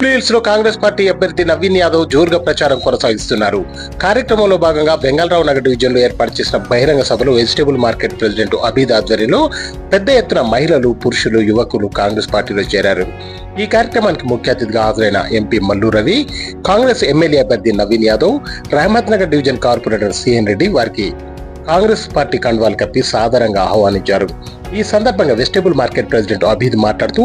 జూబ్లీహిల్స్లో కాంగ్రెస్ పార్టీ అభ్యర్థి నవీన్ యాదవ్ జోరుగా ప్రచారం కొనసాగిస్తున్నారు. కార్యక్రమంలో భాగంగా బెంగాలరావు నగర్ డివిజన్లో ఏర్పాటు చేసిన బహిరంగ సభలో వెజిటేబుల్ మార్కెట్ ప్రెసిడెంట్ అబీద్ ఆధ్వర్యంలో పెద్ద ఎత్తున మహిళలు పురుషులు యువకులు కాంగ్రెస్ పార్టీలో చేరారు. ఈ కార్యక్రమానికి ముఖ్య అతిథిగా హాజరైన ఎంపీ మల్లు రవి కాంగ్రెస్ ఎమ్మెల్యే అభ్యర్థి Naveen Yadav Rahmat Nagar division corporator C N Reddy వారికి కాంగ్రెస్ పార్టీ కండువాలు కప్పి సాదరంగా ఆహ్వానించారు. ఈ సందర్భంగా వెజిటేబుల్ మార్కెట్ ప్రెసిడెంట్ అభిద్ మాట్లాడుతూ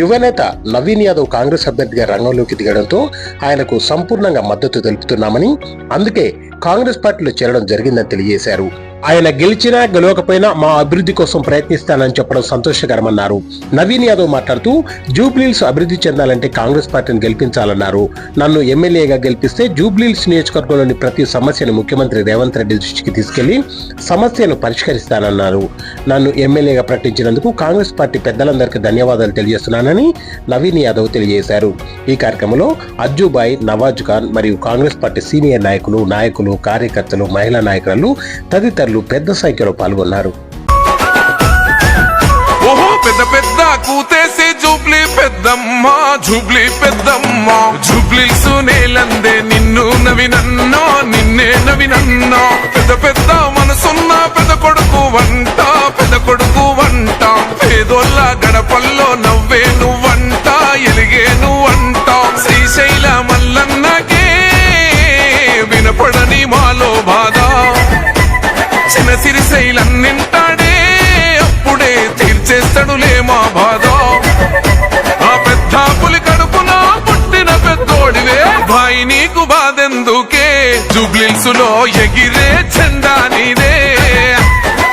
యువనేత నవీన్ యాదవ్ కాంగ్రెస్ అభ్యర్థిగా రంగంలోకి దిగడంతో ఆయనకు సంపూర్ణంగా మద్దతు తెలుపుతున్నామని అందుకే కాంగ్రెస్ పార్టీలో చేరడం జరిగిందని తెలియజేశారు. ఆయన గెలిచినా గెలవకపోయినా మా అభివృద్ధి కోసం ప్రయత్నిస్తానని చెప్పడం సంతోషకరమన్నారు. నవీన్ యాదవ్ మాట్లాడుతూ జూబ్లీల్స్ అభివృద్ధి చెందాలంటే కాంగ్రెస్ పార్టీని గెలిపించాలన్నారు. నన్ను ఎమ్మెల్యేగా గెలిపిస్తే జూబ్లీల్స్ నియోజకవర్గంలోని ప్రతి సమస్యను ముఖ్యమంత్రి రేవంత్ రెడ్డి దృష్టికి తీసుకెళ్ళి సమస్యను పరిష్కరిస్తానన్నారు. నన్ను ఎమ్మెల్యేగా ప్రకటించినందుకు కాంగ్రెస్ పార్టీ పెద్దలందరికీ ధన్యవాదాలు తెలియజేస్తున్నానని నవీన్ యాదవ్ తెలియజేశారు. ఈ కార్యక్రమంలో అజ్జుబాయ్ నవాజ్ ఖాన్ మరియు కాంగ్రెస్ పార్టీ సీనియర్ నాయకులు నాయకులు కార్యకర్తలు మహిళా నాయకులు తదితరులు పెద్ద సంఖ్యలో పాల్గొన్నారు. ఓహో పెద్ద పెద్ద కూతేసి జూబ్లీ పెద్దమ్మ జూబ్లీ పెద్దమ్మ. జూబ్లీస్ నేలందే నిన్ను నవినన్నా నిన్నే నవినన్నా పెద్ద పెద్ద మనసు నీకు బాధెందుకే? జుబ్లిల్సులో ఎగిరే చెండా నీదే.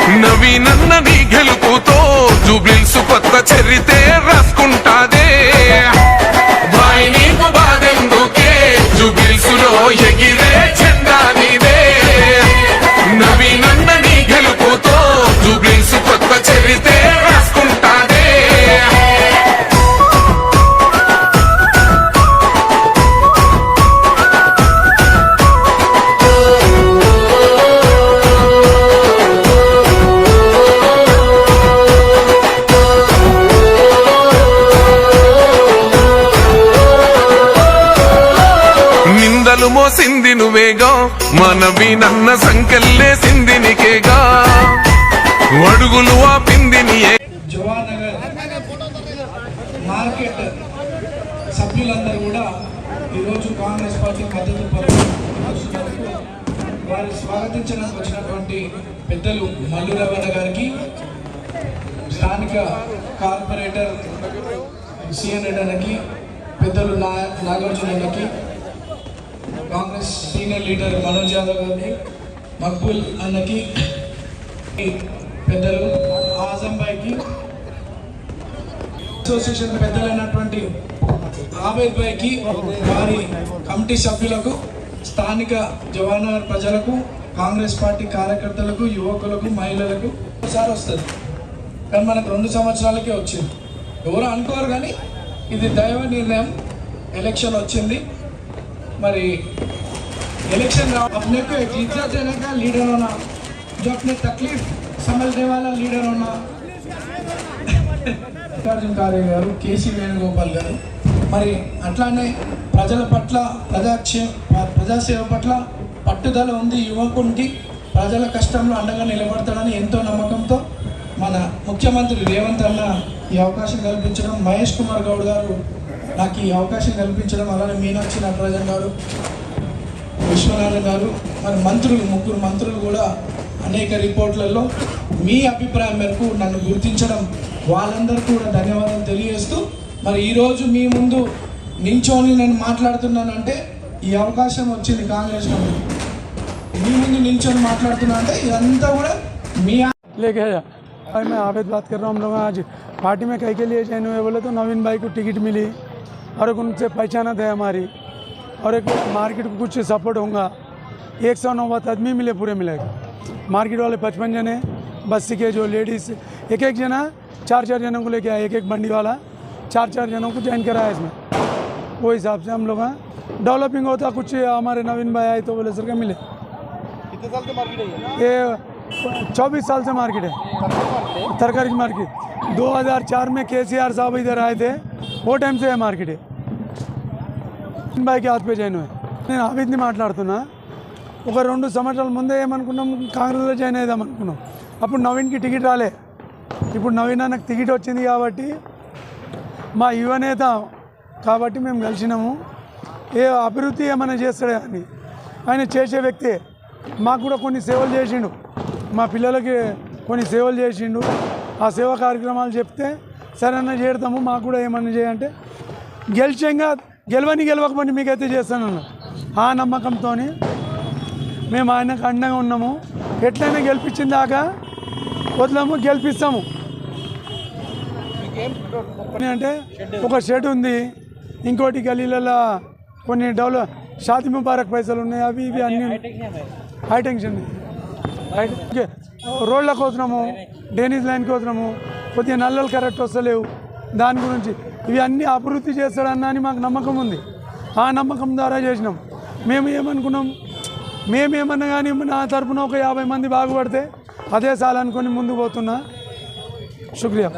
నవీనన్న నీ గెలుపుతో జుబ్లిల్సు కొత్త చరితే రాసుకుంటా నీకేగా? మనవి నన్న సంకెళ్ళేసింది నీకేగా? అడుగులు ఆ పింది మార్కెట్ సభ్యులందరూ కూడా ఈరోజు కాంగ్రెస్ పార్టీ మద్దతు వారు స్వాగతించడానికి వచ్చినటువంటి పెద్దలు మల్లు రవణ గారికి స్థానిక కార్పొరేటర్ సిఎన్ రెడ్డి పెద్దలు నా నాగార్జున అన్నకి కాంగ్రెస్ సీనియర్ లీడర్ మనోజ్ యాదవ్ గారిని మక్బుల్ అన్నకి పెద్దలు ఆజంబాయికి అసోసియేషన్ పెద్దలైనటువంటి ఆబేద్ భాయ్కి వారి కమిటీ సభ్యులకు స్థానిక జవహర్నగర్ ప్రజలకు కాంగ్రెస్ పార్టీ కార్యకర్తలకు యువకులకు మహిళలకు ఒకసారి వస్తుంది. కానీ మనకు రెండు సంవత్సరాలకే వచ్చింది. ఎవరు అనుకోరు కానీ ఇది దైవ నిర్ణయం. ఎలక్షన్ వచ్చింది. మరి इलेक्शन अपने को एक जीता देने का लीडर होना जो अपने तकलीफ समझने वाला लीडर होना మల్లికార్జున ఖార్గే గారు కేసీ వేణుగోపాల్ గారు మరి అట్లానే ప్రజల పట్ల ప్రజాక్షే ప్రజాసేవ పట్ల పట్టుదల ఉంది యువకునికి ప్రజల కష్టంలో అండగా నిలబడతాడని ఎంతో నమ్మకంతో మన ముఖ్యమంత్రి రేవంత్ అన్న ఈ అవకాశం కల్పించడం మహేష్ కుమార్ గౌడ్ గారు నాకు ఈ అవకాశం కల్పించడం అలానే మీనాక్షి నటరాజన్ గారు విశ్వనాథన్ గారు మరి మంత్రులు ముగ్గురు మంత్రులు కూడా అనేక రిపోర్ట్లలో మీ అభిప్రాయం మేరకు నన్ను గుర్తించడం వాళ్ళందరికీ కూడా ధన్యవాదాలు తెలియజేస్తూ మరి ఈరోజు మీ ముందు నించోని నేను మాట్లాడుతున్నానంటే ఈ అవకాశం వచ్చింది కాంగ్రెస్ నుండి మీ ముందు నించొని మాట్లాడుతున్నా అంటే ఇదంతా కూడా మీ लेके आया भाई मैं आवेद बात कर रहा हूँ हम लोग आज पार्टी में कहीं के लिए ज्वाइन हुए बोले तो नवीन भाई को टिकट मिली और एक उनसे पहचानत है हमारी। और एक मार्केट को कुछ सपोर्ट होगा। एक सौ नौ आदमी मिले पूरे मिलेगा मार्केट वाले पचपन जने बस्ती के जो लेडीज़ एक एक जना चार चार जनों को लेके आए एक एक बंडी वाला चार चार जनों को ज्वाइन कराया इसमें। वो हिसाब से हम लोग हैं डेवलपिंग होता कुछ हमारे नवीन भाई आए तो बोले सर क्या मिले? कितने साल के मार्केट है ये? चौबीस साल से मार्केट है। तरकारी मार्केट। 2004 में के सी आर साहब इधर आए थे। वो टाइम से है मार्केट है బాయ్కి ఆత్పే జాయిన్ అయ్యాను. నేను అవిద్ని మాట్లాడుతున్నా ఒక రెండు సంవత్సరాల ముందే ఏమనుకున్నాం కాంగ్రెస్లో జాయిన్ అవుదాం అనుకున్నాం అప్పుడు నవీన్కి టికెట్ రాలే ఇప్పుడు నవీన్ అన్నకు టికెట్ వచ్చింది కాబట్టి మా యువనేత కాబట్టి మేము కలిసినాము ఏ అభివృద్ధి ఏమైనా చేస్తాడే అని ఆయన చేసే వ్యక్తే మాకు కూడా కొన్ని సేవలు చేసిండు మా పిల్లలకి కొన్ని సేవలు చేసిండు ఆ సేవా కార్యక్రమాలు చెప్తే సరైన చేడతాము మాకు కూడా ఏమన్నా చేయంటే గెలిచంగా గెలవని గెలవకపోయి మీకైతే చేస్తానన్న ఆ నమ్మకంతో మేము ఆయనకు అండగా ఉన్నాము. ఎట్లయినా గెలిపించిన దాకా వదలము గెలిపిస్తాము. అంటే ఒక షెడ్ ఉంది ఇంకోటి గలీలలో కొన్ని డెవలప్ షాతి ముబారక్ పైసలు ఉన్నాయి అవి ఇవి అన్నీ హై టెన్షన్. రోడ్లకు వస్తున్నాము డ్రైనేజ్ లైన్కి వస్తున్నాము కొద్దిగా నల్లలు కరెక్ట్ వస్తలేవు. దాని గురించి ఇవి అన్నీ అభివృద్ధి చేస్తాడన్న అని మాకు నమ్మకం ఉంది. ఆ నమ్మకం ద్వారా చేసినాం. మేము ఏమనుకున్నాం? మేమేమన్నా కానీ నా తరపున ఒక యాభై మంది బాగుపడితే అదే చాలనుకొని ముందు పోతున్నా. శుక్రియా.